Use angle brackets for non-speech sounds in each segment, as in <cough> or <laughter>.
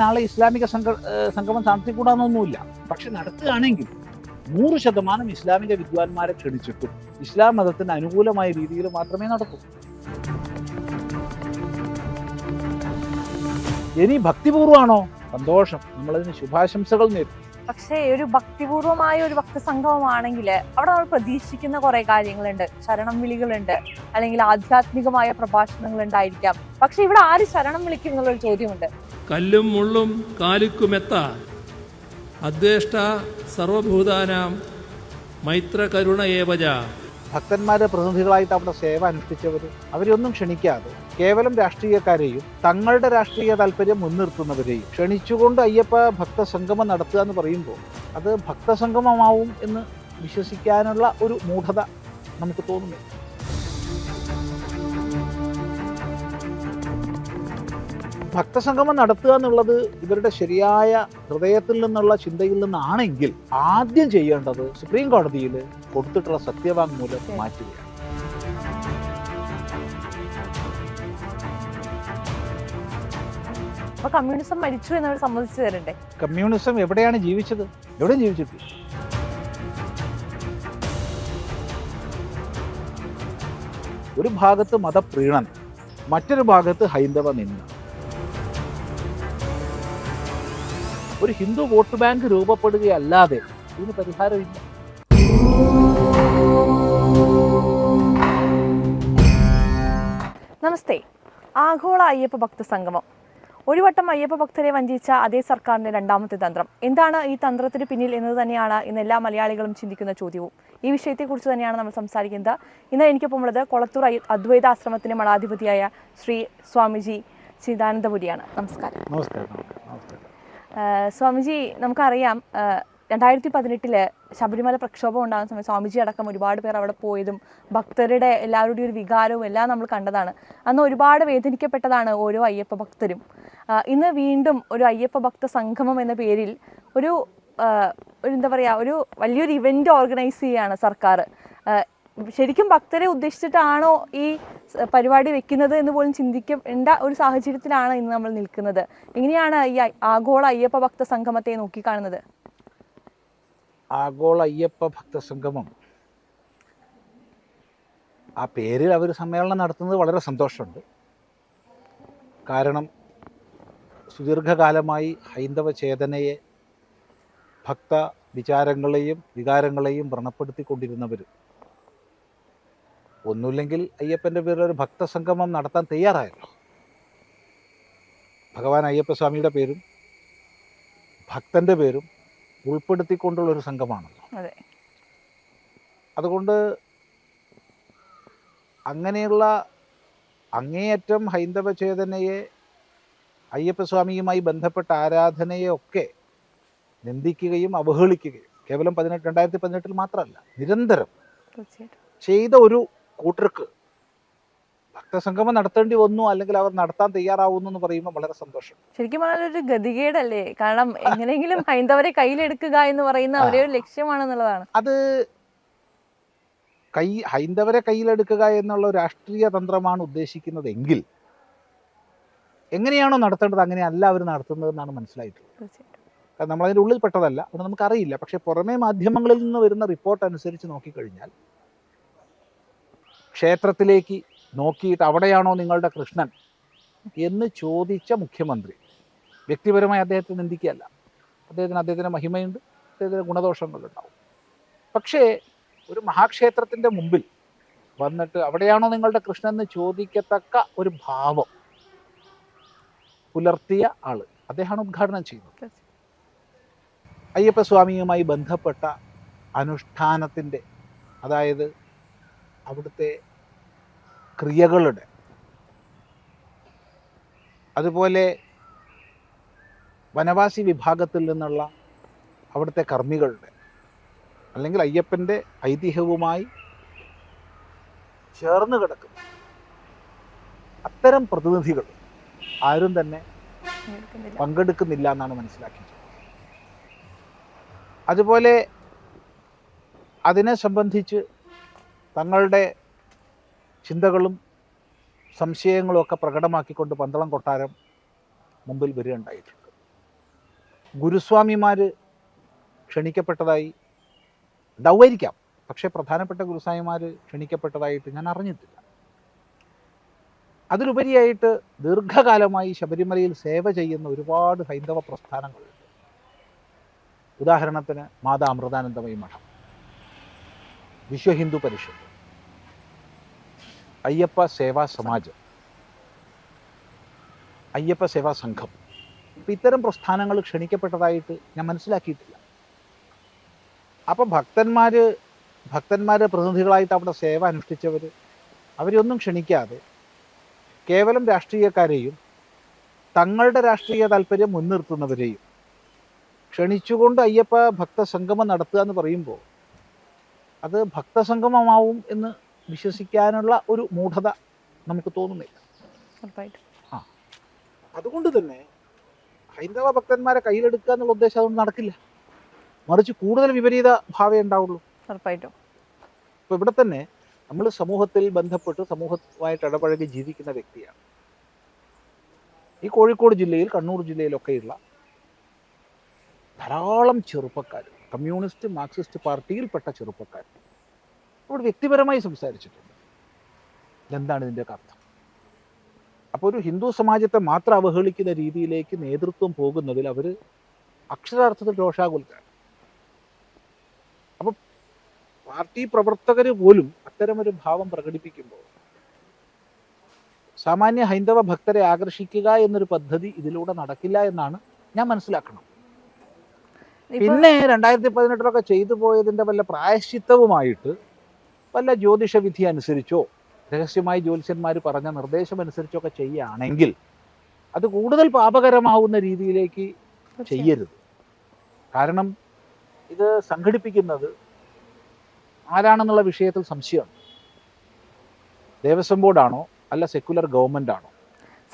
നാളെ ഇസ്ലാമിക സംഘ സംഗമം നടത്തിക്കൂടാന്നൊന്നുമില്ല. പക്ഷെ നടത്തുകയാണെങ്കിൽ നൂറ് ശതമാനം ഇസ്ലാമിക വിദ്വാൻമാരെ ക്ഷണിച്ചിട്ടും ഇസ്ലാം മതത്തിന് അനുകൂലമായ രീതിയിൽ മാത്രമേ നടക്കൂ. ഇനി ഭക്തിപൂർവമാണോ? സന്തോഷം. നമ്മളതിന് ശുഭാശംസകൾ നേരും പക്ഷേ ഒരു ഭക്തിപൂർവമായ ഒരു ഭക്തസംഗമമാണെങ്കിൽ അവിടെ നമ്മൾ പ്രതീക്ഷിക്കുന്ന കുറെ കാര്യങ്ങളുണ്ട്. ശരണം വിളികളുണ്ട്. അല്ലെങ്കിൽ ആധ്യാത്മികമായ പ്രഭാഷണങ്ങൾ ഉണ്ടായിരിക്കാം. പക്ഷെ ഇവിടെ ആര് ശരണം വിളിക്കും എന്നുള്ളൊരു ചോദ്യമുണ്ട്. കല്ലും മുള്ളും കാലിക്കുമെത്ത അദ്വേഷ്ട സർവഭൂതാനാം മൈത്ര കരുണ ഏവജ ഭക്തന്മാരുടെ പ്രതിനിധികളായിട്ട് അവിടെ സേവ അനുഷ്ഠിച്ചവർ അവരെയൊന്നും ക്ഷണിക്കാതെ കേവലം രാഷ്ട്രീയക്കാരെയും തങ്ങളുടെ രാഷ്ട്രീയ താല്പര്യം മുൻനിർത്തുന്നവരെയും ക്ഷണിച്ചുകൊണ്ട് അയ്യപ്പ ഭക്തസംഗമം നടത്തുക എന്ന് പറയുമ്പോൾ അത് ഭക്തസംഗമമാവും എന്ന് വിശ്വസിക്കാനുള്ള ഒരു മൂഢത നമുക്ക് തോന്നുന്നു ഭക്തസംഗമം നടത്തുക എന്നുള്ളത് ഇവരുടെ ശരിയായ ഹൃദയത്തിൽ നിന്നുള്ള ചിന്തയിൽ നിന്നാണെങ്കിൽ ആദ്യം ചെയ്യേണ്ടത് സുപ്രീം കോടതിയിൽ കൊടുത്തിട്ടുള്ള സത്യവാങ്മൂലം മാറ്റുകയാണ്. അപ്പൊ കമ്മ്യൂണിസം മരിച്ചു എന്നവർ സമ്മതിച്ചു തരണ്ടേ കമ്മ്യൂണിസം എവിടെയാണ് ജീവിച്ചത്? എവിടെയും ജീവിച്ചിട്ട് ഒരു ഭാഗത്ത് മതപ്രീണൻ മറ്റൊരു ഭാഗത്ത് ഹൈന്ദവ നിന്ന ഒരു ഹിന്ദു വോട്ട് ബാങ്ക് രൂപപ്പെടുകയല്ലാതെ ഇതിന് പരിഹാരമില്ല. നമസ്തേ. ആഗോള അയ്യപ്പ ഭക്ത സംഗമം. ഒരു വട്ടം അയ്യപ്പ ഭക്തരെ വഞ്ചിച്ച അതേ സർക്കാരിന്റെ രണ്ടാമത്തെ തന്ത്രം. എന്താണ് ഈ തന്ത്രത്തിന് പിന്നിൽ എന്നത് തന്നെയാണ് ഇന്ന് എല്ലാ മലയാളികളും ചിന്തിക്കുന്ന ചോദ്യവും. ഈ വിഷയത്തെക്കുറിച്ച് തന്നെയാണ് നമ്മൾ സംസാരിക്കുന്നത്. ഇന്ന് എനിക്കൊപ്പം ഉള്ളത് കൊളത്തൂർ അദ്വൈത അദ്വൈതാശ്രമത്തിന്റെ മഠാധിപതിയായ ശ്രീ സ്വാമിജി ചിദാനന്ദപുരിയാണ്. നമസ്കാരം നമസ്കാരം. സ്വാമിജി നമുക്കറിയാം രണ്ടായിരത്തി പതിനെട്ടിൽ ശബരിമല പ്രക്ഷോഭം ഉണ്ടാകുന്ന സമയത്ത് സ്വാമിജി അടക്കം ഒരുപാട് പേർ അവിടെ പോയതും ഭക്തരുടെ എല്ലാവരുടെയും ഒരു വികാരവും എല്ലാം നമ്മൾ കണ്ടതാണ്. അന്ന് ഒരുപാട് വേദനിക്കപ്പെട്ടതാണ് ഓരോ അയ്യപ്പ ഭക്തരും. ഇന്ന് വീണ്ടും ഒരു അയ്യപ്പ ഭക്ത സംഗമം എന്ന പേരിൽ ഒരു ഒരു എന്താ പറയുക ഒരു വലിയൊരു ഇവന്റ് ഓർഗനൈസ് ചെയ്യുകയാണ് സർക്കാർ. ശരിക്കും ഭക്തരെ ഉദ്ദേശിച്ചിട്ടാണോ ഈ പരിപാടി വെക്കുന്നത് എന്ന് പോലും ചിന്തിക്കേണ്ട ഒരു സാഹചര്യത്തിലാണ് ഇന്ന് നമ്മൾ നിൽക്കുന്നത്. എങ്ങനെയാണ് ഈ ആഗോള അയ്യപ്പ ഭക്ത സംഗമത്തെ നോക്കിക്കാണുന്നത്? ആഗോള അയ്യപ്പ ഭക്ത സംഗമം. ആ പേരിൽ അവർ സമ്മേളനം നടത്തുന്നത് വളരെ സന്തോഷമുണ്ട്. കാരണം സുദീർഘകാലമായി ഹൈന്ദവ ചേതനയെ ഭക്ത വിചാരങ്ങളെയും വികാരങ്ങളെയും വ്രണപ്പെടുത്തിക്കൊണ്ടിരുന്നവർ ഒന്നുമില്ലെങ്കിൽ അയ്യപ്പന്റെ പേരിൽ ഒരു ഭക്തസംഗമം നടത്താൻ തയ്യാറായല്ലോ. ഭഗവാൻ അയ്യപ്പസ്വാമിയുടെ പേരും ഭക്തന്റെ പേരും ഉൾപ്പെടുത്തിക്കൊണ്ടുള്ള ഒരു സംഘമാണല്ലോ അതെ. അതുകൊണ്ട് അങ്ങനെയുള്ള അങ്ങേയറ്റം ഹൈന്ദവ ചേതനയെ അയ്യപ്പസ്വാമിയുമായി ബന്ധപ്പെട്ട ആരാധനയെ ഒക്കെ നിന്ദിക്കുകയും അവഹേളിക്കുകയും കേവലം പതിനെട്ട് രണ്ടായിരത്തി പതിനെട്ടിൽ മാത്രമല്ല നിരന്തരം ചെയ്ത ഒരു കൂട്ടർക്ക് ഭക്തസംഗമം നടത്തേണ്ടി വന്നു അല്ലെങ്കിൽ അവർ നടത്താൻ തയ്യാറാവുന്നു എന്ന് പറയുമ്പോൾ വളരെ സന്തോഷം. ശരിക്കും പറഞ്ഞാൽ ഒരു ഗതികേടല്ലേ? കാരണം എങ്ങനെയെങ്കിലും ഹൈന്ദവരെ കയ്യിലെടുക്കുക എന്ന് പറയുന്ന ഒരേ ഒരു ലക്ഷ്യമാണെന്നുള്ളതാണ്. അത് കൈ ഹൈന്ദവരെ കയ്യിലെടുക്കുക എന്നുള്ള രാഷ്ട്രീയ തന്ത്രമാണ് ഉദ്ദേശിക്കുന്നത് എങ്കിൽ എങ്ങനെയാണോ നടത്തേണ്ടത് അങ്ങനെയല്ല അവർ നടത്തുന്നത് എന്നാണ് മനസ്സിലായിട്ടുള്ളത്. കാരണം നമ്മളതിന്റെ ഉള്ളിൽ പെട്ടതല്ല അത് നമുക്കറിയില്ല. പക്ഷേ പുറമേ മാധ്യമങ്ങളിൽ നിന്ന് വരുന്ന റിപ്പോർട്ട് അനുസരിച്ച് നോക്കിക്കഴിഞ്ഞാൽ ക്ഷേത്രത്തിലേക്ക് നോക്കിയിട്ട് അവിടെയാണോ നിങ്ങളുടെ കൃഷ്ണൻ എന്ന് ചോദിച്ച മുഖ്യമന്ത്രി. വ്യക്തിപരമായി അദ്ദേഹത്തെ നിന്ദിക്കുകയല്ല. അദ്ദേഹത്തിന് അദ്ദേഹത്തിന്റെ മഹിമയുണ്ട്. അദ്ദേഹത്തിന് ഗുണദോഷങ്ങളുണ്ടാവും. പക്ഷേ ഒരു മഹാക്ഷേത്രത്തിന്റെ മുമ്പിൽ വന്നിട്ട് അവിടെയാണോ നിങ്ങളുടെ കൃഷ്ണൻ എന്ന് ചോദിക്കത്തക്ക ഒരു ഭാവം പുലർത്തിയ ആൾ അദ്ദേഹമാണ് ഉദ്ഘാടനം ചെയ്യുന്നത്. അയ്യപ്പസ്വാമിയുമായി ബന്ധപ്പെട്ട അനുഷ്ഠാനത്തിന്റെ അതായത് അവിടുത്തെ ക്രിയകളുടെ. അതുപോലെ വനവാസി വിഭാഗത്തിൽ നിന്നുള്ള അവിടുത്തെ കർമ്മികളുടെ അല്ലെങ്കിൽ അയ്യപ്പന്റെ ഐതിഹ്യവുമായി ചേർന്ന് കിടക്കുന്ന അത്തരം പ്രതിനിധികൾ ആരും തന്നെ പങ്കെടുക്കുന്നില്ല എന്നാണ് മനസ്സിലാക്കിയത് അതുപോലെ അതിനെ സംബന്ധിച്ച് തങ്ങളുടെ ചിന്തകളും സംശയങ്ങളും ഒക്കെ പ്രകടമാക്കിക്കൊണ്ട് പന്തളം കൊട്ടാരം മുമ്പിൽ വരികയുണ്ടായിട്ടുണ്ട്. ഗുരുസ്വാമിമാർ ക്ഷണിക്കപ്പെട്ടതായി ഉണ്ടാവുമായിരിക്കാം പക്ഷേ പ്രധാനപ്പെട്ട ഗുരുസ്വാമിമാർ ക്ഷണിക്കപ്പെട്ടതായിട്ട് ഞാൻ അറിഞ്ഞിട്ടില്ല. അതിലുപരിയായിട്ട് ദീർഘകാലമായി ശബരിമലയിൽ സേവ ചെയ്യുന്ന ഒരുപാട് ഹൈന്ദവ പ്രസ്ഥാനങ്ങളുണ്ട്. ഉദാഹരണത്തിന് മാതാ അമൃതാനന്ദമയി മഠം വിശ്വഹിന്ദു പരിഷത്ത് അയ്യപ്പ സേവാ സമാജം. അയ്യപ്പ സേവാ സംഘം. അപ്പം ഇത്തരം പ്രസ്ഥാനങ്ങൾ ക്ഷണിക്കപ്പെട്ടതായിട്ട് ഞാൻ മനസ്സിലാക്കിയിട്ടില്ല. അപ്പം ഭക്തന്മാർ ഭക്തന്മാരെ പ്രതിനിധികളായിട്ട് അവിടെ സേവ അനുഷ്ഠിച്ചവർ അവരെയൊന്നും ക്ഷണിക്കാതെ കേവലം രാഷ്ട്രീയക്കാരെയും തങ്ങളുടെ രാഷ്ട്രീയ താല്പര്യം മുൻനിർത്തുന്നവരെയും ക്ഷണിച്ചുകൊണ്ട് അയ്യപ്പ ഭക്തസംഗമം നടത്തുക എന്ന് പറയുമ്പോൾ അത് ഭക്തസംഗമമാവും എന്ന് വിശ്വസിക്കാനുള്ള ഒരു മൂഢത നമുക്ക് തോന്നുന്നില്ല. ആ. അതുകൊണ്ട് തന്നെ ഹൈന്ദവ ഭക്തന്മാരെ കയ്യിലെടുക്കുക എന്നുള്ള ഉദ്ദേശം അതുകൊണ്ട് നടക്കില്ല. മറിച്ച് കൂടുതൽ വിപരീത ഭാവേ ഉണ്ടാവുള്ളൂ. ഉറപ്പായിട്ടും. ഇപ്പോൾ ഇവിടെ തന്നെ നമ്മൾ സമൂഹത്തിൽ ബന്ധപ്പെട്ട് സമൂഹമായിട്ട് ഇടപഴകി ജീവിക്കുന്ന വ്യക്തിയാണ്. ഈ കോഴിക്കോട് ജില്ലയിൽ കണ്ണൂർ ജില്ലയിലൊക്കെയുള്ള ധാരാളം ചെറുപ്പക്കാർ കമ്മ്യൂണിസ്റ്റ് മാർക്സിസ്റ്റ് പാർട്ടിയിൽപ്പെട്ട ചെറുപ്പക്കാർ ഇവിടെ വ്യക്തിപരമായി സംസാരിച്ചിട്ടുണ്ട്. എന്താണ് ഇതിന്റെ അർത്ഥം? അപ്പോൾ ഒരു ഹിന്ദു സമാജത്തെ മാത്രം അവഹേളിക്കുന്ന രീതിയിലേക്ക് നേതൃത്വം പോകുന്നതിൽ അവർ അക്ഷരാർത്ഥത്തിൽ രോഷാകുലരാണ്. അപ്പോൾ പാർട്ടി പ്രവർത്തകർ പോലും അത്തരമൊരു ഭാവം പ്രകടിപ്പിക്കുമ്പോൾ സാമാന്യ ഹൈന്ദവ ഭക്തരെ ആകർഷിക്കുക എന്നൊരു പദ്ധതി ഇതിലൂടെ നടക്കില്ല എന്നാണ് ഞാൻ മനസ്സിലാക്കണം പിന്നെ രണ്ടായിരത്തി പതിനെട്ടിലൊക്കെ ചെയ്തു പോയതിന്റെ വല്ല പ്രായശ്ചിത്തവുമായിട്ട് വല്ല ജ്യോതിഷവിധി അനുസരിച്ചോ രഹസ്യമായി ജ്യോതിഷന്മാർ പറഞ്ഞ നിർദ്ദേശം അനുസരിച്ചൊക്കെ ചെയ്യുകയാണെങ്കിൽ അത് കൂടുതൽ പാപകരമാവുന്ന രീതിയിലേക്ക് ചെയ്യരുത്. കാരണം ഇത് സംഘടിപ്പിക്കുന്നത് ആരാണെന്നുള്ള വിഷയത്തിൽ സംശയമാണ്. ദേവസ്വം ബോർഡാണോ അല്ല സെക്കുലർ ഗവൺമെന്റ് ആണോ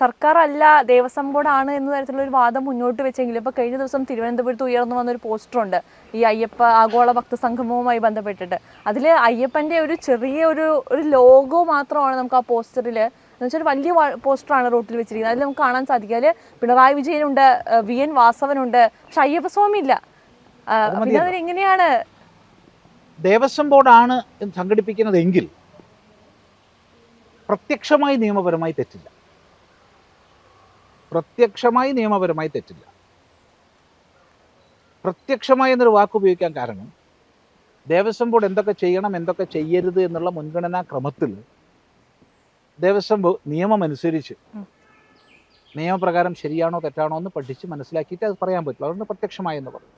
സർക്കാർ അല്ല ദേവസ്വം ബോർഡാണ് എന്ന തരത്തിലുള്ള ഒരു വാദം മുന്നോട്ട് വെച്ചെങ്കിലും ഇപ്പൊ കഴിഞ്ഞ ദിവസം തിരുവനന്തപുരത്ത് ഉയർന്നു വന്ന ഒരു പോസ്റ്ററുണ്ട് ഈ അയ്യപ്പ ആഗോള ഭക്ത സംഗമവുമായി ബന്ധപ്പെട്ടിട്ട്. അതിൽ അയ്യപ്പന്റെ ഒരു ചെറിയ ഒരു ഒരു ലോഗോ മാത്രമാണ് നമുക്ക് ആ പോസ്റ്ററിൽ എന്ന് വെച്ചാൽ ഒരു വലിയ പോസ്റ്ററാണ് റോട്ടിൽ വെച്ചിരിക്കുന്നത്. അതിൽ നമുക്ക് കാണാൻ സാധിക്കും. അതിൽ പിണറായി വിജയനുണ്ട് വി എൻ വാസവനുണ്ട്. പക്ഷെ അയ്യപ്പസ്വാമി ഇല്ല പിന്നെ. എങ്ങനെയാണ് ദേവസ്വം ബോർഡാണ് സംഘടിപ്പിക്കുന്നതെങ്കിൽ പ്രത്യക്ഷമായി നിയമപരമായി തെറ്റില്ല. പ്രത്യക്ഷമായി നിയമപരമായി തെറ്റില്ല. പ്രത്യക്ഷമായി എന്നൊരു വാക്ക് ഉപയോഗിക്കാൻ കാരണം ദേവസ്വം ബോർഡ് എന്തൊക്കെ ചെയ്യണം എന്തൊക്കെ ചെയ്യരുത് എന്നുള്ള മുൻഗണനാ ക്രമത്തിൽ ദേവസ്വം ബോർഡ് നിയമം അനുസരിച്ച് നിയമപ്രകാരം ശരിയാണോ തെറ്റാണോ എന്ന് പഠിച്ച് മനസ്സിലാക്കിയിട്ട് അത് പറയാൻ പറ്റില്ല. അതുകൊണ്ട് പ്രത്യക്ഷമായി എന്ന് പറഞ്ഞു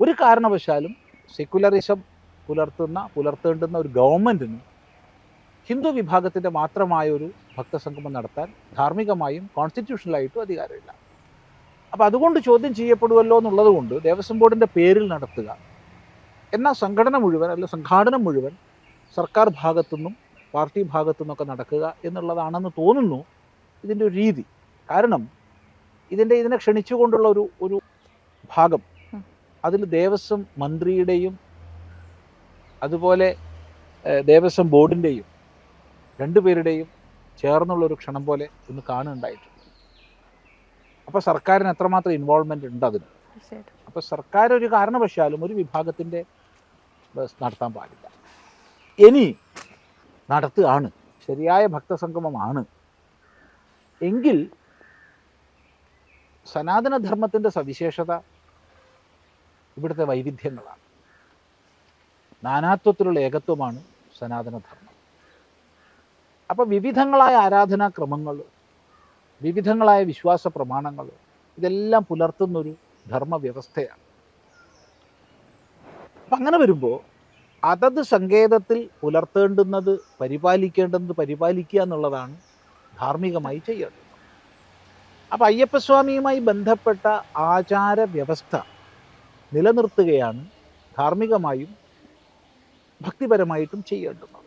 ഒരു കാരണവശാലും സെക്യുലറിസം പുലർത്തുന്ന പുലർത്തേണ്ടുന്ന ഒരു ഗവൺമെന്റിന് ഹിന്ദു വിഭാഗത്തിന്റെ മാത്രമായ ഒരു ഭക്തസംഗമം നടത്താൻ ധാർമ്മികമായും കോൺസ്റ്റിറ്റ്യൂഷണലായിട്ടും അധികാരമില്ല. അപ്പോൾ അതുകൊണ്ട് ചോദ്യം ചെയ്യപ്പെടുമല്ലോ എന്നുള്ളത് കൊണ്ട് ദേവസ്വം ബോർഡിന്റെ പേരിൽ നടത്തുക. എന്നാൽ സംഘടന മുഴുവൻ അല്ല സംഘാടനം മുഴുവൻ സർക്കാർ ഭാഗത്തുനിന്നും പാർട്ടി ഭാഗത്തു നിന്നൊക്കെ നടക്കുക എന്നുള്ളതാണെന്ന് തോന്നുന്നു ഇതിന്റെ ഒരു രീതി. കാരണം ഇതിന്റെ ഇതിനെ ക്ഷണിച്ചുകൊണ്ടുള്ള ഒരു ഒരു ഭാഗം. അതിൽ ദേവസ്വം മന്ത്രിയുടെയും അതുപോലെ ദേവസ്വം ബോർഡിന്റെയും രണ്ടുപേരുടെയും ചേർന്നുള്ളൊരു ക്ഷണം പോലെ ഒന്ന് കാണുന്നുണ്ടായിട്ടുണ്ട് അപ്പോൾ സർക്കാരിന് എത്രമാത്രം ഇൻവോൾവ്മെന്റ് ഉണ്ട് അതിന്? അപ്പോൾ സർക്കാർ ഒരു കാരണവശാലും ഒരു വിഭാഗത്തിന്റെ ബസ് നടത്താൻ പാടില്ല. ഇനി നടത്തുകയാണ്. ശരിയായ ഭക്തസംഗമമാണ്. എങ്കിൽ സനാതനധർമ്മത്തിന്റെ സവിശേഷത ഇവിടുത്തെ വൈവിധ്യങ്ങളാണ്. നാനാത്വത്തിലുള്ള ഏകത്വമാണ് സനാതനധർമ്മം. അപ്പോൾ വിവിധങ്ങളായ ആരാധനാക്രമങ്ങൾ വിവിധങ്ങളായ വിശ്വാസ പ്രമാണങ്ങൾ ഇതെല്ലാം പുലർത്തുന്നൊരു ധർമ്മവ്യവസ്ഥയാണ്. അപ്പം അങ്ങനെ വരുമ്പോൾ അതത് സങ്കേതത്തിൽ പുലർത്തേണ്ടുന്നത് പരിപാലിക്കേണ്ടത് പരിപാലിക്കുക എന്നുള്ളതാണ് ധാർമ്മികമായി ചെയ്യേണ്ടത്. അപ്പം അയ്യപ്പസ്വാമിയുമായി ബന്ധപ്പെട്ട ആചാര വ്യവസ്ഥ നിലനിർത്തുകയാണ് ധാർമ്മികമായും ഭക്തിപരമായിട്ടും ചെയ്യേണ്ടുന്നത്.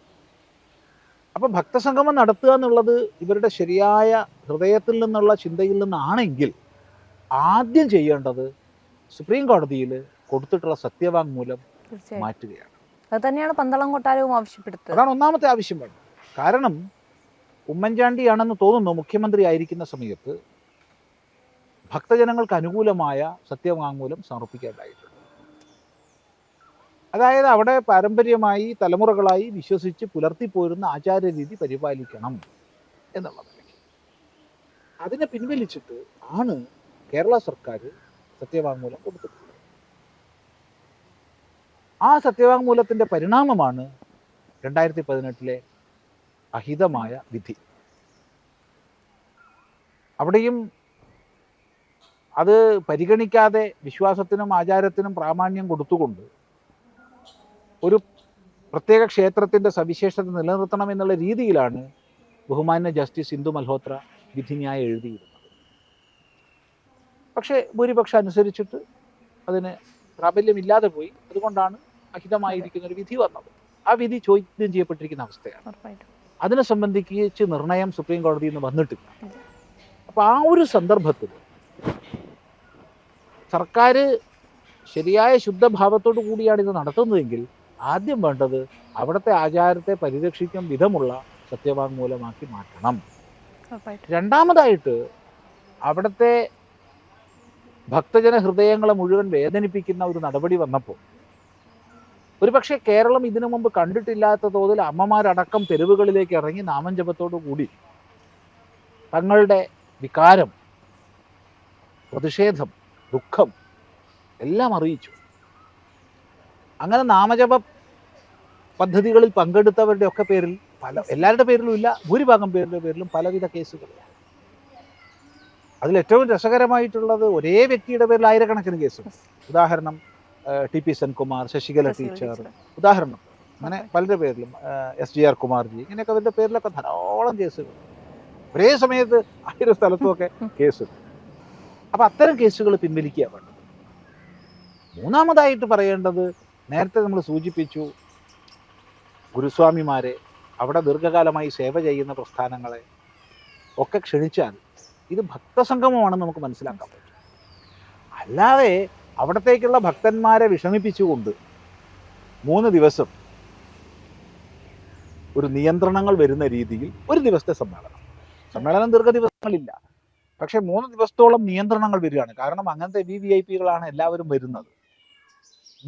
അപ്പം ഭക്തസംഗമം നടത്തുക എന്നുള്ളത് ഇവരുടെ ശരിയായ ഹൃദയത്തിൽ നിന്നുള്ള ചിന്തയിൽ നിന്നാണെങ്കിൽ ആദ്യം ചെയ്യേണ്ടത് സുപ്രീം കോടതിയിൽ കൊടുത്തിട്ടുള്ള സത്യവാങ്മൂലം മാറ്റുകയാണ്. അത് തന്നെയാണ് പന്തളം കൊട്ടാരവും ആവശ്യപ്പെടുത്തത് അതാണ് ഒന്നാമത്തെ ആവശ്യം വേണ്ടത്. കാരണം ഉമ്മൻചാണ്ടിയാണെന്ന് തോന്നുന്നു മുഖ്യമന്ത്രി ആയിരിക്കുന്ന സമയത്ത് ഭക്തജനങ്ങൾക്ക് അനുകൂലമായ സത്യവാങ്മൂലം സമർപ്പിക്കേണ്ടതായിട്ടുണ്ട് അതായത് അവിടെ പാരമ്പര്യമായി തലമുറകളായി വിശ്വസിച്ച് പുലർത്തിപ്പോരുന്ന ആചാരരീതി പരിപാലിക്കണം എന്നുള്ളത് അതിനെ പിൻവലിച്ചിട്ട് ആണ് കേരള സർക്കാർ സത്യവാങ്മൂലം കൊടുത്തിട്ടുള്ളത്. ആ സത്യവാങ്മൂലത്തിന്റെ പരിണാമമാണ് രണ്ടായിരത്തി പതിനെട്ടിലെ അഹിതമായ വിധി. അവിടെയും അത് പരിഗണിക്കാതെ വിശ്വാസത്തിനും ആചാരത്തിനും പ്രാമാണ്യം കൊടുത്തുകൊണ്ട് ഒരു പ്രത്യേക ക്ഷേത്രത്തിന്റെ സവിശേഷത നിലനിർത്തണം എന്നുള്ള രീതിയിലാണ് ബഹുമാന്യ ജസ്റ്റിസ് ഇന്ദു മൽഹോത്ര വിധിന്യായം എഴുതിയിരുന്നത്. പക്ഷേ ഭൂരിപക്ഷം അനുസരിച്ചിട്ട് അതിന് പ്രാബല്യമില്ലാതെ പോയി. അതുകൊണ്ടാണ് അഹിതമായിരിക്കുന്ന ഒരു വിധി വന്നത്. ആ വിധി ചോദ്യം ചെയ്യപ്പെട്ടിരിക്കുന്ന അവസ്ഥയാണ്. അതിനെ സംബന്ധിച്ച് നിർണയം സുപ്രീം കോടതിയിൽ നിന്ന് വന്നിട്ടില്ല. അപ്പോൾ ആ ഒരു സന്ദർഭത്തിൽ സർക്കാർ ശരിയായ ശുദ്ധഭാവത്തോടു കൂടിയാണ് ഇത് നടത്തുന്നതെങ്കിൽ ആദ്യം വേണ്ടത് അവിടുത്തെ ആചാരത്തെ പരിരക്ഷിക്കും വിധമുള്ള സത്യവാങ്മൂലമാക്കി മാറ്റണം. രണ്ടാമതായിട്ട് അവിടുത്തെ ഭക്തജന ഹൃദയങ്ങളെ മുഴുവൻ വേദനിപ്പിക്കുന്ന ഒരു നടപടി വന്നപ്പോൾ ഒരുപക്ഷെ കേരളം ഇതിനു മുമ്പ് കണ്ടിട്ടില്ലാത്ത തോതിൽ അമ്മമാരടക്കം തെരുവുകളിലേക്ക് ഇറങ്ങി നാമഞ്ജപത്തോടു കൂടി തങ്ങളുടെ വികാരം പ്രതിഷേധം ദുഃഖം എല്ലാം അറിയിച്ചു. അങ്ങനെ നാമജപ പദ്ധതികളിൽ പങ്കെടുത്തവരുടെ ഒക്കെ പേരിൽ പല എല്ലാവരുടെ പേരിലും ഇല്ല ഭൂരിഭാഗം പേരുടെ പേരിലും പലവിധ കേസുകളാണ് അതിൽ ഏറ്റവും രസകരമായിട്ടുള്ളത് ഒരേ വ്യക്തിയുടെ പേരിൽ ആയിരക്കണക്കിന് കേസുകൾ. ഉദാഹരണം T P Senkumar Sasikala teacher ഉദാഹരണം. അങ്ങനെ പലരുടെ പേരിലും എസ് ജി ആർ കുമാർജി ഇങ്ങനെയൊക്കെ അവരുടെ പേരിലൊക്കെ ധാരാളം കേസുകൾ. ഒരേ സമയത്ത് ആയിരം സ്ഥലത്തുമൊക്കെ <laughs> കേസ് അപ്പം അത്തരം കേസുകൾ പിൻവലിക്കുക വേണ്ടത്. മൂന്നാമതായിട്ട് പറയേണ്ടത് നേരത്തെ നമ്മൾ സൂചിപ്പിച്ചു ഗുരുസ്വാമിമാരെ അവിടെ ദീർഘകാലമായി സേവ ചെയ്യുന്ന പ്രസ്ഥാനങ്ങളെ ഒക്കെ ക്ഷണിച്ചാൽ ഇത് ഭക്തസംഗമമാണെന്ന് നമുക്ക് മനസ്സിലാക്കാൻ പറ്റും. അല്ലാതെ അവിടത്തേക്കുള്ള ഭക്തന്മാരെ വിഷമിപ്പിച്ചുകൊണ്ട് മൂന്ന് ദിവസം ഒരു നിയന്ത്രണങ്ങൾ വരുന്ന രീതിയിൽ ഒരു ദിവസത്തെ സമ്മേളനം. സമ്മേളനം ദീർഘ ദിവസങ്ങളില്ല പക്ഷേ മൂന്ന് ദിവസത്തോളം നിയന്ത്രണങ്ങൾ വരികയാണ്. കാരണം അങ്ങനത്തെ വി വി ഐ പികളാണ് എല്ലാവരും വരുന്നത്.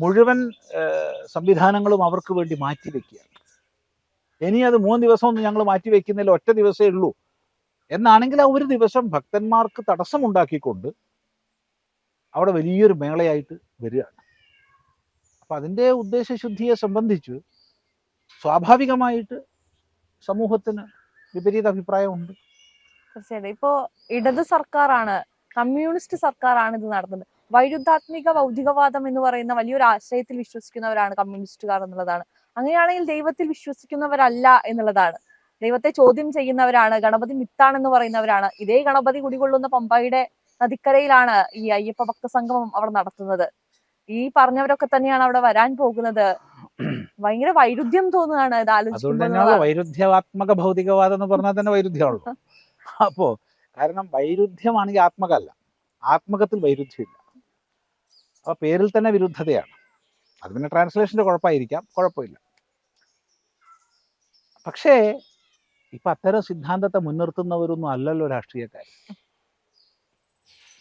മുഴുവൻ സംവിധാനങ്ങളും അവർക്ക് വേണ്ടി മാറ്റിവെക്കുകയാണ് ഇനി അത് മൂന്ന് ദിവസമൊന്നും ഞങ്ങൾ മാറ്റിവെക്കുന്നില്ല ഒറ്റ ദിവസമേ ഉള്ളൂ. എന്നാണെങ്കിൽ ആ ഒരു ദിവസം ഭക്തന്മാർക്ക് തടസ്സമുണ്ടാക്കിക്കൊണ്ട് അവിടെ വലിയൊരു മേളയായിട്ട് വരികയാണ്. അപ്പം അതിന്റെ ഉദ്ദേശശുദ്ധിയെ സംബന്ധിച്ച് സ്വാഭാവികമായിട്ട് സമൂഹത്തിന് വിപരീത അഭിപ്രായമുണ്ട്. തീർച്ചയായിട്ടും. ഇപ്പോ ഇടത് സർക്കാരാണ് കമ്മ്യൂണിസ്റ്റ് സർക്കാരാണ് ഇത് നടത്തുന്നത്. വൈരുദ്ധാത്മിക ഭൗതികവാദം എന്ന് പറയുന്ന വലിയൊരു ആശയത്തിൽ വിശ്വസിക്കുന്നവരാണ് കമ്മ്യൂണിസ്റ്റുകാർ എന്നുള്ളതാണ്. അങ്ങനെയാണെങ്കിൽ ദൈവത്തിൽ വിശ്വസിക്കുന്നവരല്ല എന്നുള്ളതാണ്. ദൈവത്തെ ചോദ്യം ചെയ്യുന്നവരാണ് ഗണപതി മിത്താണെന്ന് പറയുന്നവരാണ്. ഇതേ ഗണപതി കുടികൊള്ളുന്ന പമ്പയുടെ നദിക്കരയിലാണ് ഈ അയ്യപ്പ ഭക്ത സംഗമം അവിടെ നടത്തുന്നത്. ഈ പറഞ്ഞവരൊക്കെ തന്നെയാണ് അവിടെ വരാൻ പോകുന്നത്. ഭയങ്കര വൈരുദ്ധ്യം തോന്നുകയാണ് ഇത് വൈരുദ്ധ്യാത്മക ഭൗതികവാദം എന്ന് പറഞ്ഞാൽ തന്നെ വൈരുദ്ധ്യമാണല്ലോ. അപ്പോ കാരണം വൈരുദ്ധ്യമാണെങ്കിൽ ആത്മകല്ല. ആത്മകത്തിൽ വൈരുദ്ധ്യമില്ല. അപ്പൊ പേരിൽ തന്നെ വിരുദ്ധതയാണ്. അത് പിന്നെ ട്രാൻസ്ലേഷന്റെ കുഴപ്പമായിരിക്കാം. കുഴപ്പമില്ല. പക്ഷേ ഇപ്പൊ അത്തരം സിദ്ധാന്തത്തെ മുൻനിർത്തുന്നവരൊന്നും അല്ലല്ലോ രാഷ്ട്രീയക്കാർ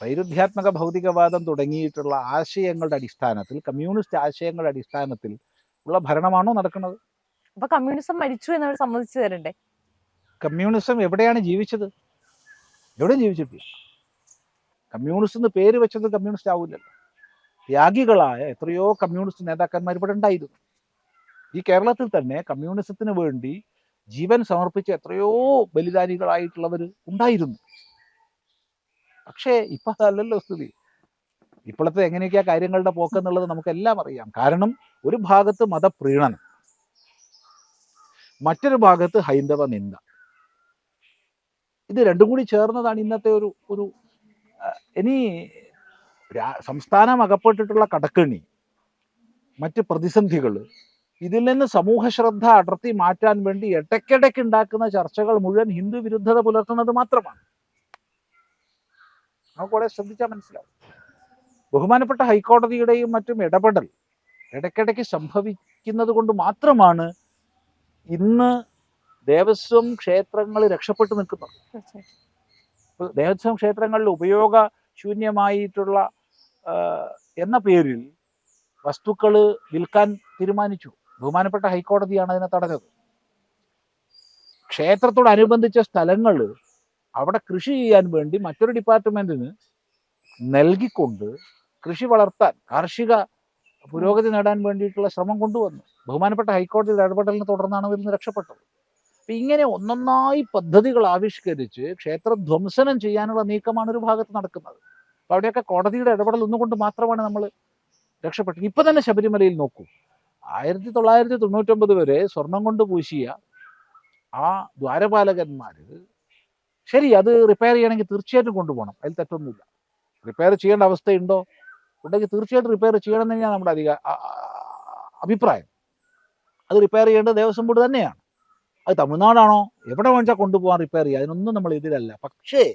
വൈരുദ്ധ്യാത്മക ഭൗതികവാദം തുടങ്ങിയിട്ടുള്ള ആശയങ്ങളുടെ അടിസ്ഥാനത്തിൽ കമ്മ്യൂണിസ്റ്റ് ആശയങ്ങളുടെ അടിസ്ഥാനത്തിൽ ഉള്ള ഭരണമാണോ നടക്കുന്നത്? അപ്പൊ കമ്മ്യൂണിസം മരിച്ചു എന്നവർ സമ്മതിച്ചു തരണ്ടേ? കമ്മ്യൂണിസം എവിടെയാണ് ജീവിച്ചത്? എവിടെയും ജീവിച്ചിട്ടില്ല. കമ്മ്യൂണിസ്റ്റ് എന്ന് പേര് വെച്ചത് കമ്മ്യൂണിസ്റ്റ് ആവില്ലല്ലോ ത്യാഗികളായ എത്രയോ കമ്മ്യൂണിസ്റ്റ് നേതാക്കന്മാർ ഇവിടെ ഉണ്ടായിരുന്നു. ഈ കേരളത്തിൽ തന്നെ കമ്മ്യൂണിസത്തിന് വേണ്ടി ജീവൻ സമർപ്പിച്ച എത്രയോ ബലിദാനികളായിട്ടുള്ളവർ ഉണ്ടായിരുന്നു. പക്ഷേ ഇപ്പൊ അതല്ലല്ലോ സ്ഥിതി. ഇപ്പോഴത്തെ എങ്ങനെയൊക്കെയാ കാര്യങ്ങളുടെ പോക്ക് എന്നുള്ളത് നമുക്കെല്ലാം അറിയാം. കാരണം ഒരു ഭാഗത്ത് മതപ്രീണനം മറ്റൊരു ഭാഗത്ത് ഹൈന്ദവ നിന്ദ. ഇത് രണ്ടും കൂടി ചേർന്നതാണ് ഇന്നത്തെ ഒരു ഒരു ഇനി സംസ്ഥാനം അകപ്പെട്ടിട്ടുള്ള കടക്കെണി മറ്റ് പ്രതിസന്ധികൾ ഇതിൽ നിന്ന് സമൂഹ ശ്രദ്ധ അടർത്തി മാറ്റാൻ വേണ്ടി ഇടയ്ക്കിടയ്ക്ക് ഉണ്ടാക്കുന്ന ചർച്ചകൾ മുഴുവൻ ഹിന്ദു വിരുദ്ധത പുലർത്തുന്നത് മാത്രമാണ്. നമുക്ക് വളരെ ശ്രദ്ധിച്ചാൽ മനസ്സിലാവും. ബഹുമാനപ്പെട്ട ഹൈക്കോടതിയുടെയും മറ്റും ഇടപെടൽ ഇടയ്ക്കിടയ്ക്ക് സംഭവിക്കുന്നത് കൊണ്ട് മാത്രമാണ് ഇന്ന് ദേവസ്വം ക്ഷേത്രങ്ങൾ രക്ഷപ്പെട്ടു നിൽക്കുന്നത്. ദേവസ്വം ക്ഷേത്രങ്ങളിൽ ഉപയോഗ ശൂന്യമായിട്ടുള്ള എന്ന പേരിൽ വസ്തുക്കൾ വിൽക്കാൻ തീരുമാനിച്ചു. ബഹുമാനപ്പെട്ട ഹൈക്കോടതിയാണ് അതിനെ തടഞ്ഞത്. ക്ഷേത്രത്തോടനുബന്ധിച്ച സ്ഥലങ്ങൾ അവിടെ കൃഷി ചെയ്യാൻ വേണ്ടി മറ്റൊരു ഡിപ്പാർട്ട്മെന്റിന് നൽകിക്കൊണ്ട് കൃഷി വളർത്താൻ കാർഷിക പുരോഗതി നേടാൻ വേണ്ടിയിട്ടുള്ള ശ്രമം കൊണ്ടുവന്നു. ബഹുമാനപ്പെട്ട ഹൈക്കോടതിയുടെ ഇടപെടലിനെ തുടർന്നാണ് ഇവരിൽ നിന്ന് രക്ഷപ്പെട്ടത്. അപ്പൊ ഇങ്ങനെ ഒന്നൊന്നായി പദ്ധതികൾ ആവിഷ്കരിച്ച് ക്ഷേത്രധ്വംസനം ചെയ്യാനുള്ള നീക്കമാണ് ഒരു ഭാഗത്ത് നടക്കുന്നത്. അപ്പൊ അവിടെയൊക്കെ കോടതിയുടെ ഇടപെടൽ ഒന്നുകൊണ്ട് മാത്രമാണ് നമ്മൾ രക്ഷപ്പെട്ടത്. ഇപ്പൊ തന്നെ ശബരിമലയിൽ നോക്കൂ. ആയിരത്തി തൊള്ളായിരത്തി തൊണ്ണൂറ്റൊമ്പത് വരെ സ്വർണം കൊണ്ട് പൂശിയ ആ ദ്വാരപാലകന്മാര് ശരി അത് റിപ്പയർ ചെയ്യണമെങ്കിൽ തീർച്ചയായിട്ടും കൊണ്ടുപോകണം. അതിൽ തെറ്റൊന്നുമില്ല. റിപ്പയർ ചെയ്യേണ്ട അവസ്ഥയുണ്ടോ? ഉണ്ടെങ്കിൽ തീർച്ചയായിട്ടും റിപ്പയർ ചെയ്യണം എന്ന് തന്നെയാണ് നമ്മുടെ അധിക ആ- ആ- അഭിപ്രായം. അത് റിപ്പയർ ചെയ്യേണ്ടത് ദേവസ്വം ബോർഡ് തന്നെയാണ്. അത് തമിഴ്നാടാണോ? എവിടെ വേണമെച്ചാൽ കൊണ്ടുപോകാൻ റിപ്പയർ ചെയ്യുക അതിനൊന്നും നമ്മൾ എതിരല്ല. പക്ഷേ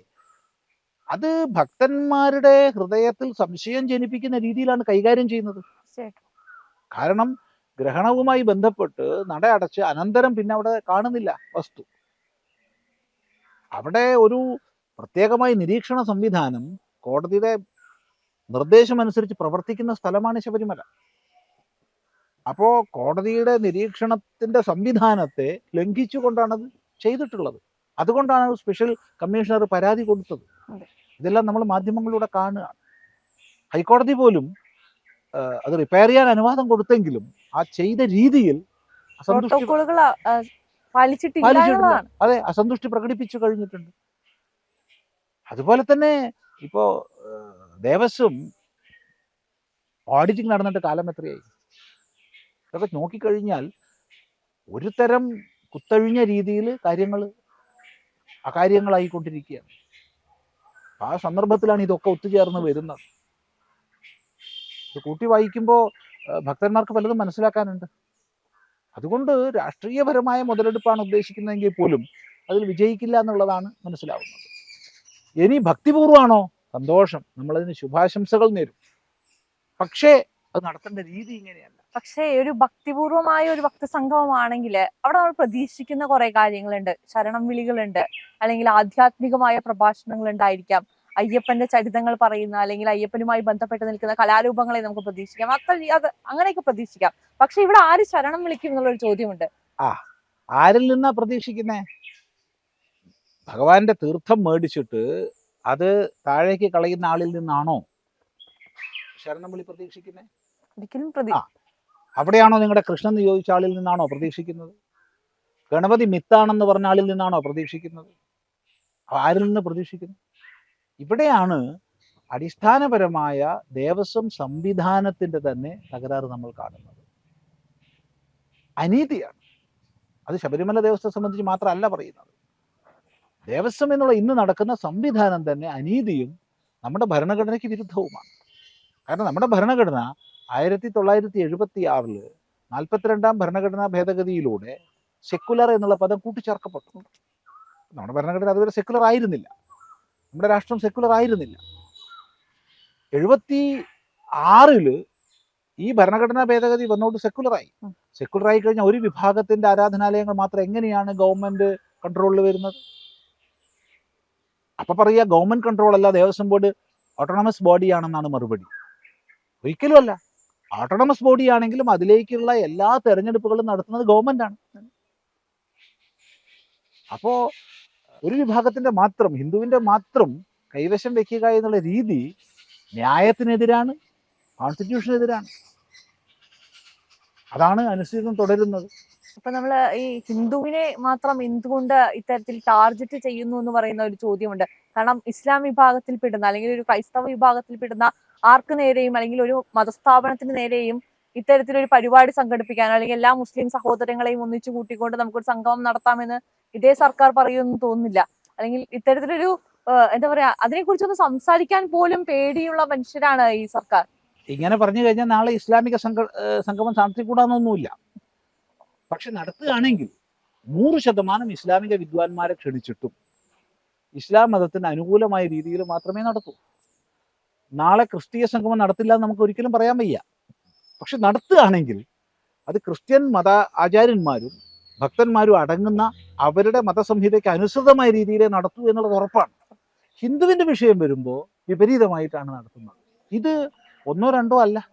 അത് ഭക്തന്മാരുടെ ഹൃദയത്തിൽ സംശയം ജനിപ്പിക്കുന്ന രീതിയിലാണ് കൈകാര്യം ചെയ്യുന്നത്. കാരണം ഗ്രഹണവുമായി ബന്ധപ്പെട്ട് നട അടച്ച് അനന്തരം പിന്നെ അവിടെ കാണുന്നില്ല വസ്തു. അവിടെ ഒരു പ്രത്യേകമായി നിരീക്ഷണ സംവിധാനം കോടതിയുടെ നിർദ്ദേശമനുസരിച്ച് പ്രവർത്തിക്കുന്ന സ്ഥലമാണ് ശബരിമല. അപ്പോ കോടതിയുടെ നിരീക്ഷണത്തിന്റെ സംവിധാനത്തെ ലംഘിച്ചുകൊണ്ടാണ് അത് ചെയ്തിട്ടുള്ളത്. അതുകൊണ്ടാണ് സ്പെഷ്യൽ കമ്മീഷണർ പരാതി കൊടുത്തത്. ഇതെല്ലാം നമ്മൾ മാധ്യമങ്ങളിലൂടെ കാണുകയാണ് ഹൈക്കോടതി പോലും അത് റിപ്പയർ ചെയ്യാൻ അനുവാദം കൊടുത്തെങ്കിലും ആ ചെയ്ത രീതിയിൽ പാലിച്ചിട്ടില്ല. അതെ അസന്തുഷ്ടി പ്രകടിപ്പിച്ചു കഴിഞ്ഞിട്ടുണ്ട്. അതുപോലെ തന്നെ ഇപ്പോ ദേവസ്വം ഓഡിറ്റിംഗ് നടന്നിട്ട് കാലം എത്രയായി? ഇതൊക്കെ നോക്കിക്കഴിഞ്ഞാൽ ഒരു തരം കുത്തഴിഞ്ഞ രീതിയിൽ കാര്യങ്ങൾ അകാര്യങ്ങളായിക്കൊണ്ടിരിക്കുകയാണ്. ആ സന്ദർഭത്തിലാണ് ഇതൊക്കെ ഒത്തുചേർന്ന് വരുന്നത്. കൂട്ടി വായിക്കുമ്പോൾ ഭക്തന്മാർക്ക് പലതും മനസ്സിലാക്കാനുണ്ട്. അതുകൊണ്ട് രാഷ്ട്രീയപരമായ മുതലെടുപ്പാണ് ഉദ്ദേശിക്കുന്നതെങ്കിൽ പോലും അതിൽ വിജയിക്കില്ല എന്നുള്ളതാണ് മനസ്സിലാവുന്നത്. ഇനി ഭക്തിപൂർവമാണോ? സന്തോഷം. നമ്മളതിന് ശുഭാശംസകൾ നേരും. പക്ഷേ അത് നടത്തേണ്ട രീതി ഇങ്ങനെയല്ല. പക്ഷേ ഒരു ഭക്തിപൂർവമായ ഒരു ഭക്തസംഗമമാണെങ്കിൽ അവിടെ നമ്മൾ പ്രതീക്ഷിക്കുന്ന കുറെ കാര്യങ്ങളുണ്ട്. ശരണം വിളികളുണ്ട്. അല്ലെങ്കിൽ ആധ്യാത്മികമായ പ്രഭാഷണങ്ങൾ ഉണ്ടായിരിക്കാം അയ്യപ്പന്റെ ചരിതങ്ങൾ പറയുന്ന അല്ലെങ്കിൽ അയ്യപ്പനുമായി ബന്ധപ്പെട്ട് നിൽക്കുന്ന കലാരൂപങ്ങളെ നമുക്ക് പ്രതീക്ഷിക്കാം. അത്ര അത് അങ്ങനെയൊക്കെ പ്രതീക്ഷിക്കാം. പക്ഷെ ഇവിടെ ആര് ശരണം വിളിക്കും എന്നുള്ളൊരു ചോദ്യമുണ്ട്. ആ ആരിൽ നിന്നാ പ്രതീക്ഷിക്കുന്നേ? ഭഗവാന്റെ തീർത്ഥം മേടിച്ചിട്ട് അത് താഴേക്ക് കളയുന്ന ആളിൽ നിന്നാണോ ശരണം വിളി പ്രതീക്ഷിക്കുന്നേ? ഒരിക്കലും. അവിടെയാണോ നിങ്ങളുടെ കൃഷ്ണൻ എന്ന് ചോദിച്ച ആളിൽ നിന്നാണോ പ്രതീക്ഷിക്കുന്നത്? ഗണപതി മിത്താണെന്ന് പറഞ്ഞ ആളിൽ നിന്നാണോ പ്രതീക്ഷിക്കുന്നത്? ആരിൽ നിന്ന് പ്രതീക്ഷിക്കുന്നു? ഇവിടെയാണ് അടിസ്ഥാനപരമായ ദേവസ്വം സംവിധാനത്തിന്റെ തന്നെ തകരാറ് നമ്മൾ കാണുന്നത്. അനീതിയാണ്. അത് ശബരിമല ദേവസ്വത്തെ സംബന്ധിച്ച് മാത്രമല്ല പറയുന്നത്. ദേവസ്വം എന്നുള്ള ഇന്ന് നടക്കുന്ന സംവിധാനം തന്നെ അനീതിയും നമ്മുടെ ഭരണഘടനയ്ക്ക് വിരുദ്ധവുമാണ്. കാരണം നമ്മുടെ ഭരണഘടന ആയിരത്തി തൊള്ളായിരത്തി എഴുപത്തി ആറിൽ നാൽപ്പത്തിരണ്ടാം ഭരണഘടനാ ഭേദഗതിയിലൂടെ സെക്കുലർ എന്നുള്ള പദം കൂട്ടിച്ചേർക്കപ്പെട്ടു. നമ്മുടെ ഭരണഘടന അതുവരെ സെക്കുലർ ആയിരുന്നില്ല. നമ്മുടെ രാഷ്ട്രം സെക്കുലർ ആയിരുന്നില്ല. എഴുപത്തി ആറിൽ ഈ ഭരണഘടനാ ഭേദഗതി വന്നോണ്ട് സെക്കുലറായി സെക്യുലർ സെക്കുലറായി കഴിഞ്ഞാൽ ഒരു വിഭാഗത്തിന്റെ ആരാധനാലയങ്ങൾ മാത്രം എങ്ങനെയാണ് ഗവൺമെന്റ് കൺട്രോളിൽ വരുന്നത്? അപ്പൊ പറയുക ഗവൺമെന്റ് കൺട്രോൾ അല്ല ദേവസ്വം ബോർഡ് ഓട്ടോണമസ് ബോഡിയാണെന്നാണ് മറുപടി. ഒരിക്കലും അല്ല ഓട്ടോണമസ് ബോഡി ആണെങ്കിലും അതിലേക്കുള്ള എല്ലാ തെരഞ്ഞെടുപ്പുകളും നടത്തുന്നത് ഗവൺമെന്റ് ആണ്. അപ്പോ ഒരു വിഭാഗത്തിന്റെ മാത്രം ഹിന്ദുവിന്റെ മാത്രം കൈവശം വെക്കുക എന്നുള്ള രീതി ന്യായത്തിനെതിരാണ് കോൺസ്റ്റിറ്റ്യൂഷനെതിരാണ് അതാണ് അനുസൃതം തുടരുന്നത്. അപ്പൊ നമ്മൾ ഈ ഹിന്ദുവിനെ മാത്രം എന്തുകൊണ്ട് ഇത്തരത്തിൽ ടാർഗറ്റ് ചെയ്യുന്നു എന്ന് പറയുന്ന ഒരു ചോദ്യമുണ്ട്. കാരണം ഇസ്ലാം വിഭാഗത്തിൽ പെടുന്ന അല്ലെങ്കിൽ ഒരു ക്രൈസ്തവ വിഭാഗത്തിൽ പെടുന്ന ആർക്ക് നേരെയും അല്ലെങ്കിൽ ഒരു മതസ്ഥാപനത്തിന് നേരെയും ഇത്തരത്തിലൊരു പരിപാടി സംഘടിപ്പിക്കാൻ അല്ലെങ്കിൽ എല്ലാ മുസ്ലിം സഹോദരങ്ങളെയും ഒന്നിച്ചു കൂട്ടിക്കൊണ്ട് നമുക്കൊരു സംഗമം നടത്താമെന്ന് ഇതേ സർക്കാർ പറയുമെന്ന് തോന്നുന്നില്ല. അല്ലെങ്കിൽ ഇത്തരത്തിലൊരു എന്താ പറയാ അതിനെക്കുറിച്ചൊന്ന് സംസാരിക്കാൻ പോലും പേടിയുള്ള മനുഷ്യരാണ് ഈ സർക്കാർ. ഇങ്ങനെ പറഞ്ഞു കഴിഞ്ഞാൽ നാളെ ഇസ്ലാമിക സംഗമം നടത്തിക്കൂടാന്നൊന്നുമില്ല പക്ഷെ നടത്തുകയാണെങ്കിൽ നൂറ് ശതമാനം ഇസ്ലാമിക വിദ്വാൻമാരെ ക്ഷണിച്ചിട്ടും ഇസ്ലാം മതത്തിന് അനുകൂലമായ രീതിയിൽ മാത്രമേ നടത്തൂ. നാളെ ക്രിസ്തീയ സംഗമം നടത്തില്ല എന്ന് നമുക്ക് ഒരിക്കലും പറയാൻ വയ്യ. പക്ഷെ നടത്തുകയാണെങ്കിൽ അത് ക്രിസ്ത്യൻ മത ആചാര്യന്മാരും ഭക്തന്മാരും അടങ്ങുന്ന അവരുടെ മതസംഹിതയ്ക്ക് അനുസൃതമായ രീതിയിലേ നടത്തൂ എന്നുള്ളത് ഉറപ്പാണ്. ഹിന്ദുവിന്റെ വിഷയം വരുമ്പോൾ വിപരീതമായിട്ടാണ് നടത്തുന്നത്. ഇത് ഒന്നോ രണ്ടോ അല്ല.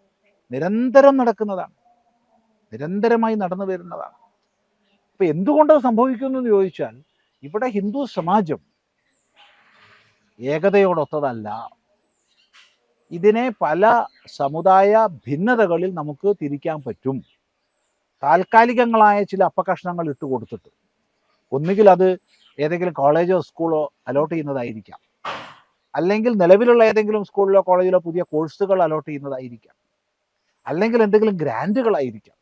നിരന്തരം നടക്കുന്നതാണ്. നിരന്തരമായി നടന്നു വരുന്നതാണ്. ഇപ്പൊ എന്തുകൊണ്ട് സംഭവിക്കുന്നു എന്ന് ചോദിച്ചാൽ ഇവിടെ ഹിന്ദു സമാജം ഏകതയോടൊത്തതല്ല. ഇതിനെ പല സമുദായ ഭിന്നതകളിൽ നമുക്ക് തിരിക്കാൻ പറ്റും. താൽക്കാലികങ്ങളായ ചില അപ്പകഷ്ണങ്ങൾ ഇട്ട് കൊടുത്തിട്ട്. ഒന്നുകിൽ അത് ഏതെങ്കിലും കോളേജോ സ്കൂളോ അലോട്ട് ചെയ്യുന്നതായിരിക്കാം. അല്ലെങ്കിൽ നിലവിലുള്ള ഏതെങ്കിലും സ്കൂളിലോ കോളേജിലോ പുതിയ കോഴ്സുകൾ അലോട്ട് ചെയ്യുന്നതായിരിക്കാം. അല്ലെങ്കിൽ എന്തെങ്കിലും ഗ്രാൻഡുകളായിരിക്കാം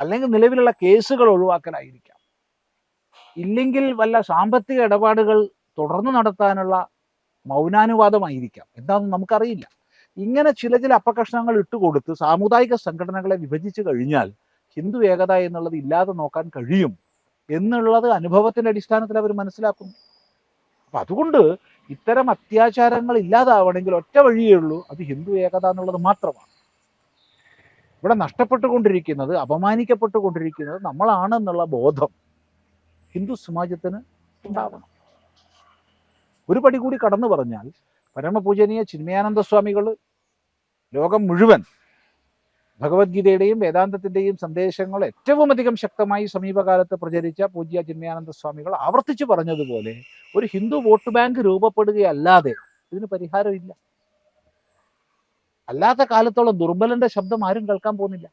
അല്ലെങ്കിൽ നിലവിലുള്ള കേസുകൾ ഒഴിവാക്കലായിരിക്കാം. ഇല്ലെങ്കിൽ വല്ല സാമ്പത്തിക ഇടപാടുകൾ തുടർന്ന് നടത്താനുള്ള മൗനാനുവാദമായിരിക്കാം. എന്താണെന്ന് നമുക്കറിയില്ല. ഇങ്ങനെ ചില ചില അപ്പകഷ്ണങ്ങൾ ഇട്ടുകൊടുത്ത് സാമുദായിക സംഘടനകളെ വിഭജിച്ചു കഴിഞ്ഞാൽ ഹിന്ദു ഏകത എന്നുള്ളത് ഇല്ലാതെ നോക്കാൻ കഴിയും എന്നുള്ളത് അനുഭവത്തിന്റെ അടിസ്ഥാനത്തിൽ അവർ മനസ്സിലാക്കുന്നു. അപ്പൊ അതുകൊണ്ട് ഇത്തരം അത്യാചാരങ്ങൾ ഇല്ലാതാവണമെങ്കിൽ ഒറ്റ വഴിയേ ഉള്ളൂ അത് ഹിന്ദു ഏകത എന്നുള്ളത് മാത്രമാണ്. ഇവിടെ നഷ്ടപ്പെട്ടുകൊണ്ടിരിക്കുന്നത് അപമാനിക്കപ്പെട്ടുകൊണ്ടിരിക്കുന്നത് നമ്മളാണെന്നുള്ള ബോധം ഹിന്ദു സമാജത്തിന് ഉണ്ടാവണം. ഒരു പടി കൂടി കടന്നു പറഞ്ഞാൽ പരമപൂജനീയ ചിന്മയാനന്ദ സ്വാമികൾ ലോകം മുഴുവൻ ഭഗവത്ഗീതയുടെയും വേദാന്തത്തിന്റെയും സന്ദേശങ്ങൾ ഏറ്റവും അധികം ശക്തമായി സമീപകാലത്ത് പ്രചരിച്ച പൂജ്യ ചിന്മയാനന്ദ സ്വാമികൾ ആവർത്തിച്ചു പറഞ്ഞതുപോലെ ഒരു ഹിന്ദു വോട്ട് ബാങ്ക് രൂപപ്പെടുകയല്ലാതെ ഇതിന് പരിഹാരമില്ല. അല്ലാത്ത കാലത്തോളം ദുർബലന്റെ ശബ്ദം ആരും കേൾക്കാൻ പോകുന്നില്ല.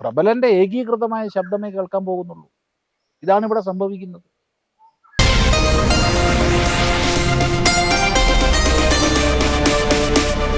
പ്രബലന്റെ ഏകീകൃതമായ ശബ്ദമേ കേൾക്കാൻ പോകുന്നുള്ളൂ. ഇതാണ് ഇവിടെ സംഭവിക്കുന്നത്.